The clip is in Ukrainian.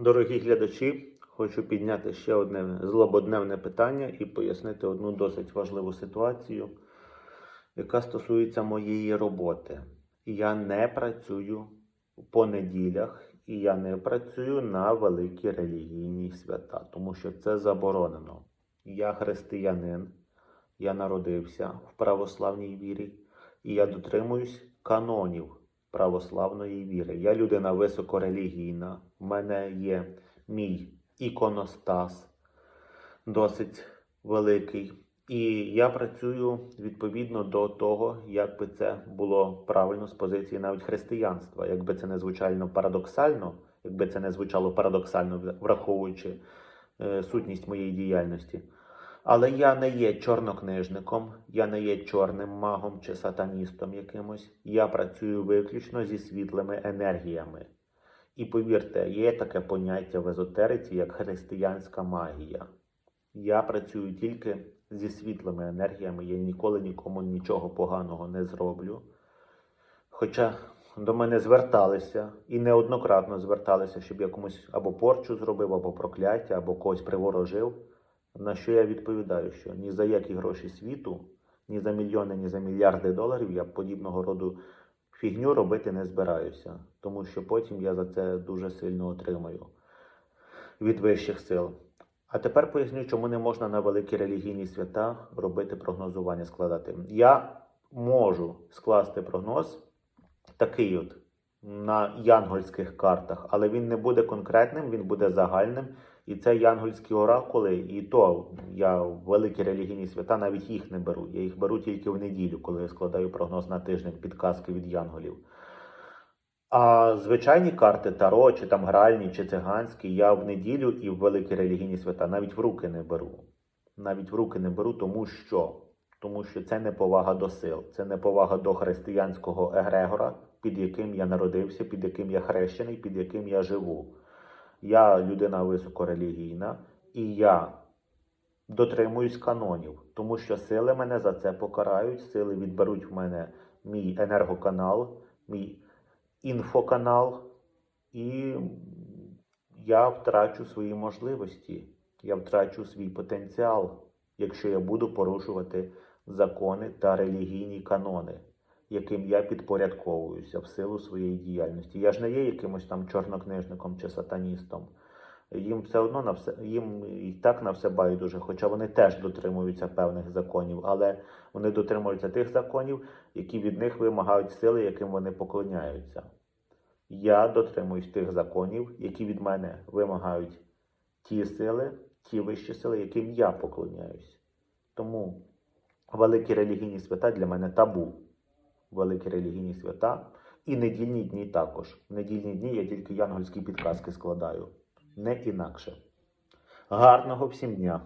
Дорогі глядачі, хочу підняти ще одне злободневне питання і пояснити одну досить важливу ситуацію, яка стосується моєї роботи. Я не працюю по неділях і я не працюю на великі релігійні свята, тому що це заборонено. Я християнин, я народився в православній вірі, і я дотримуюсь канонів православної віри. Я людина високорелігійна. У мене є мій іконостас досить великий. І я працюю відповідно до того, як би це було правильно з позиції навіть християнства. Якби це не звучало парадоксально, якби це не звучало парадоксально, враховуючи е, сутність моєї діяльності. Але я не є чорнокнижником, я не є чорним магом чи сатаністом якимось. Я працюю виключно зі світлими енергіями. І повірте, є таке поняття в езотериці, як християнська магія. Я працюю тільки зі світлими енергіями, я ніколи нікому нічого поганого не зроблю. Хоча до мене зверталися і неоднократно зверталися, щоб я комусь або порчу зробив, або прокляття, або когось приворожив. На що я відповідаю, що ні за які гроші світу, ні за мільйони, ні за мільярди доларів я подібного роду фігню робити не збираюся, тому що потім я за це дуже сильно отримаю від вищих сил. А тепер поясню, чому не можна на великі релігійні свята робити прогнозування, складати. Я можу скласти прогноз такий от на янгольських картах, але він не буде конкретним, він буде загальним. І це янгольські оракули, і то я великі релігійні свята навіть їх не беру. Я їх беру тільки в неділю, коли я складаю прогноз на тиждень, підказки від янголів. А звичайні карти Таро, чи там гральні, чи циганські, я в неділю і в великі релігійні свята навіть в руки не беру. Навіть в руки не беру, тому що тому що це неповага до сил, це неповага до християнського егрегора, під яким я народився, під яким я хрещений, під яким я живу. Я людина високорелігійна, і я дотримуюсь канонів, тому що сили мене за це покарають, сили відберуть в мене мій енергоканал, мій інфоканал, і я втрачу свої можливості, я втрачу свій потенціал, якщо я буду порушувати закони та релігійні канони, яким я підпорядковуюся в силу своєї діяльності. Я ж не є якимось там чорнокнижником чи сатаністом. Їм все одно на все їм і так на все байдуже, хоча вони теж дотримуються певних законів, але вони дотримуються тих законів, які від них вимагають сили, яким вони поклоняються. Я дотримуюсь тих законів, які від мене вимагають ті сили, ті вищі сили, яким я поклоняюсь. Тому великі релігійні свята для мене табу. Великі релігійні свята і недільні дні також. Недільні дні я тільки янгольські підказки складаю, не інакше. Гарного всім дня!